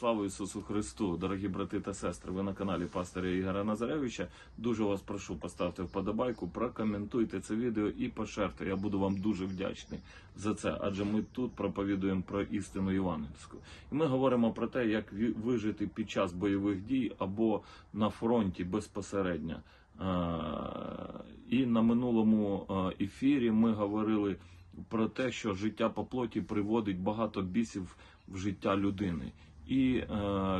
Слава Ісусу Христу, дорогі брати та сестри. Ви на каналі пастора Ігоря Назаревича. Дуже вас прошу, поставте вподобайку, прокоментуйте це відео і поширте. Я буду вам дуже вдячний за це, адже ми тут проповідуємо про істину євангельську. І ми говоримо про те, як вижити під час бойових дій або на фронті безпосередньо. І на минулому ефірі ми говорили про те, що життя по плоті приводить багато бісів в життя людини. І е,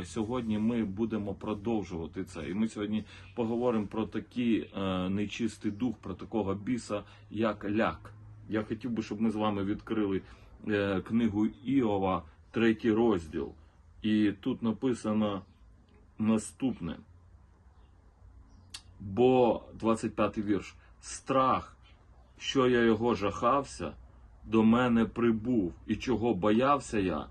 сьогодні ми будемо продовжувати це. І ми сьогодні поговоримо про такий е, нечистий дух, про такого біса, як ляк. Я хотів би, щоб ми з вами відкрили е, книгу Іова, третій розділ. І тут написано наступне. Бо 25 вірш. Страх, що я його жахався, до мене прибув, і чого боявся я,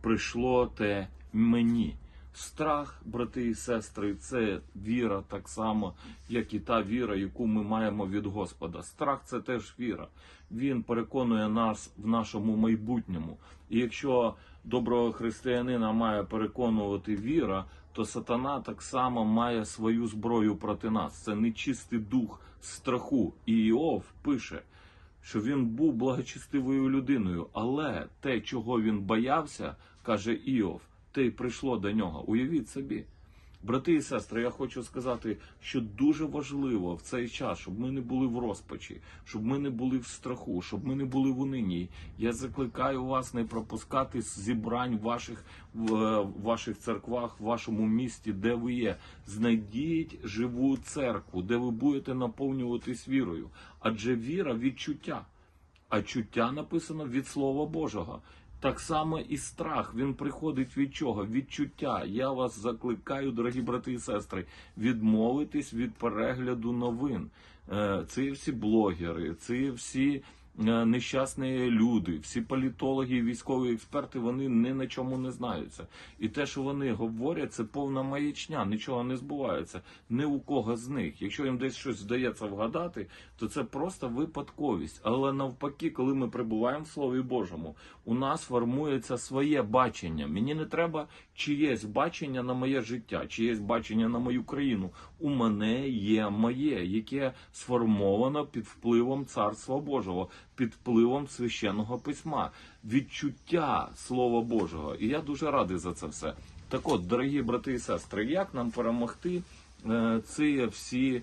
прийшло те мені. Страх, брати і сестри, це віра так само, як і та віра, яку ми маємо від Господа. Страх це теж віра. Він переконує нас в нашому майбутньому. І якщо доброго християнина має переконувати віра, то сатана так само має свою зброю проти нас. Це нечистий дух страху. І Іов пише, що він був благочестивою людиною, але те, чого він боявся, каже Іов, й прийшло до нього. Уявіть собі. Брати і сестри, я хочу сказати, що дуже важливо в цей час, щоб ми не були в розпачі, щоб ми не були в страху, щоб ми не були в унині. Я закликаю вас не пропускати зібрань ваших в е, ваших церквах, в вашому місті, де ви є. Знайдіть живу церкву, де ви будете наповнюватись вірою. Адже віра відчуття. А чуття написано від Слова Божого. Так само і страх він приходить від чого? Відчуття. Я вас закликаю, дорогі брати і сестри, відмовитись від перегляду новин. Е, Це всі блогери, це всі нещасні люди, всі політологи військові експерти, вони ні на чому не знаються. І те, що вони говорять, це повна маячня, нічого не збувається. Ні у кого з них. Якщо їм десь щось вдається вгадати, то це просто випадковість. Але навпаки, коли ми перебуваємо в Слові Божому, у нас формується своє бачення. Мені не треба чиєсь бачення на моє життя, чиєсь бачення на мою країну. У мене є моє, яке сформовано під впливом Царства Божого, під впливом священного письма, відчуття Слова Божого. І я дуже радий за це все. Так от, дорогі брати і сестри, як нам перемогти е, ці всі е,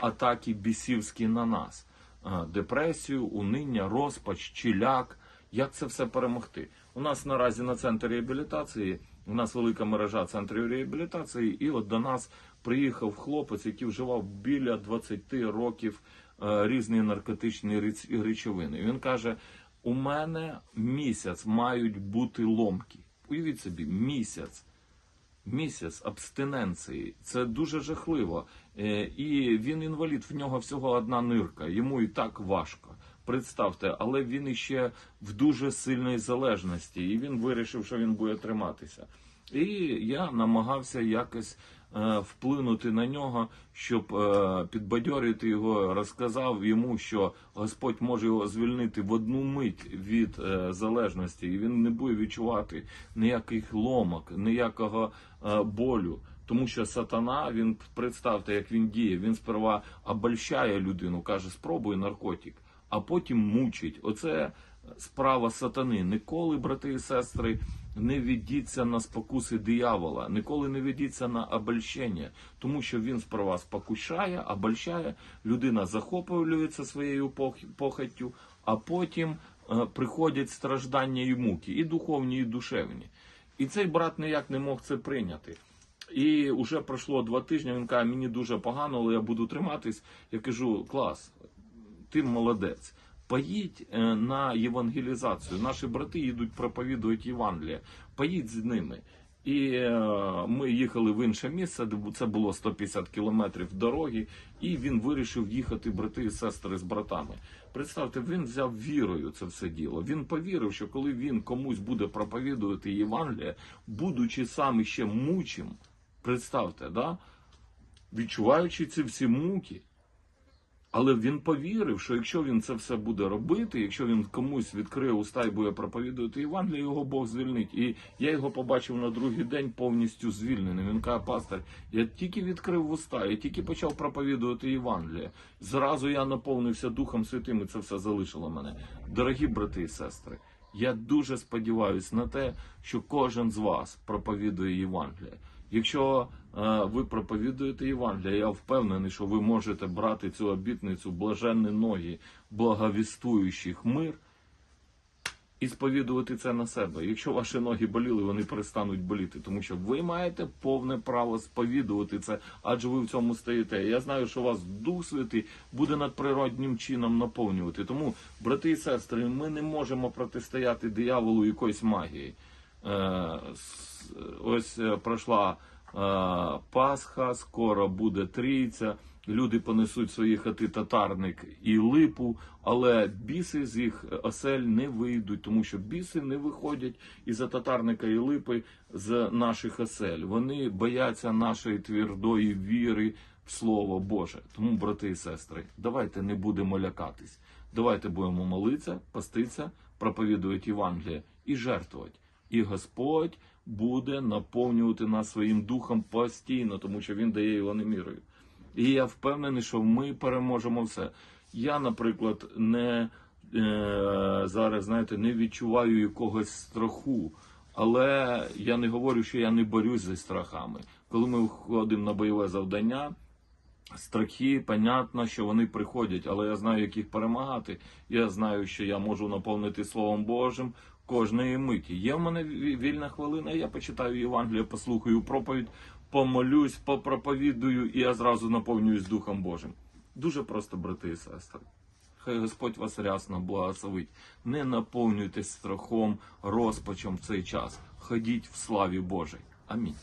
атаки бісівські на нас? Е, Депресію, униння, розпач, чіляк. Як це все перемогти? У нас наразі на центрі реабілітації, у нас велика мережа центрів реабілітації, і от до нас приїхав хлопець, який вживав біля 20 років різні наркотичні речовини. Він каже: у мене місяць мають бути ломки. Уявіть собі, місяць. Місяць абстиненції це дуже жахливо. Е, І він інвалід, в нього всього одна нирка. Йому і так важко. Представте, але він іще в дуже сильній залежності, і він вирішив, що він буде триматися. І я намагався якось е, вплинути на нього, щоб е, підбадьорити його, розказав йому, що Господь може його звільнити в одну мить від е, залежності, і він не буде відчувати ніяких ломок, ніякого е, болю. Тому що сатана, він представте, як він діє. Він сперва обольщає людину, каже, спробуй наркотик, а потім мучить. Оце справа сатани. Ніколи, брати і сестри, не ведіться на спокуси диявола, ніколи не ведіться на обольщення, тому що він сперва спокушає, обольщає, людина захоплюється своєю пох- похоттю, а потім е, приходять страждання і муки, і духовні, і душевні. І цей брат ніяк не мог це прийняти. І вже пройшло два тижні. Він каже, мені дуже погано, але я буду триматись. Я кажу, клас, ти молодець. Поїдь е, на євангелізацію. Наші брати їдуть проповідують Євангелія. Поїдь з ними. І е, ми їхали в інше місце, де це було 150 кілометрів дороги, і він вирішив їхати брати і сестри з братами. Представте, він взяв вірою це все діло. Він повірив, що коли він комусь буде проповідувати Євангелія, будучи сам ще мучим, представте, да? відчуваючи ці всі муки, Але він повірив, що якщо він це все буде робити, якщо він комусь відкриє уста і буде проповідувати Євангеліє, його Бог звільнить. І я його побачив на другий день повністю звільненим. Він каже, пастор, я тільки відкрив уста, я тільки почав проповідувати Євангеліє. Зразу я наповнився Духом Святим, і це все залишило мене. Дорогі брати і сестри, я дуже сподіваюся на те, що кожен з вас проповідує Євангеліє. Якщо ви проповідуєте Євангеліє, я впевнений, що ви можете брати цю обітницю блаженні ноги, благовістуючих мир і сповідувати це на себе. Якщо ваші ноги боліли, вони перестануть боліти, тому що ви маєте повне право сповідувати це, адже ви в цьому стоїте. Я знаю, що вас Дух Святий буде надприроднім чином наповнювати. Тому, брати і сестри, ми не можемо протистояти дияволу якоїсь магії. Е, ось е, пройшла Пасха, скоро буде трійця. Люди понесуть свої хати татарник і липу, але біси з їх осель не вийдуть, тому що біси не виходять із-за татарника і липи з наших осель. Вони бояться нашої твердої віри в Слово Боже. Тому, брати і сестри, давайте не будемо лякатись. Давайте будемо молитися, поститися, проповідувати Євангеліє і жертвувати. І Господь буде наповнювати нас своїм духом постійно, тому що Він дає його не мірою. І я впевнений, що ми переможемо все. Я, наприклад, не е, зараз, знаєте, не відчуваю якогось страху, але я не говорю, що я не борюсь зі страхами. Коли ми входимо на бойове завдання, страхи, понятно, що вони приходять, але я знаю, як їх перемагати. Я знаю, що я можу наповнити Словом Божим кожної миті. Є в мене вільна хвилина, я почитаю Євангеліє, послухаю проповідь, помолюсь, попроповідую, і я зразу наповнююсь Духом Божим. Дуже просто, брати і сестри. Хай Господь вас рясно благословить. Не наповнюйтесь страхом, розпачем в цей час. Ходіть в славі Божій. Амінь.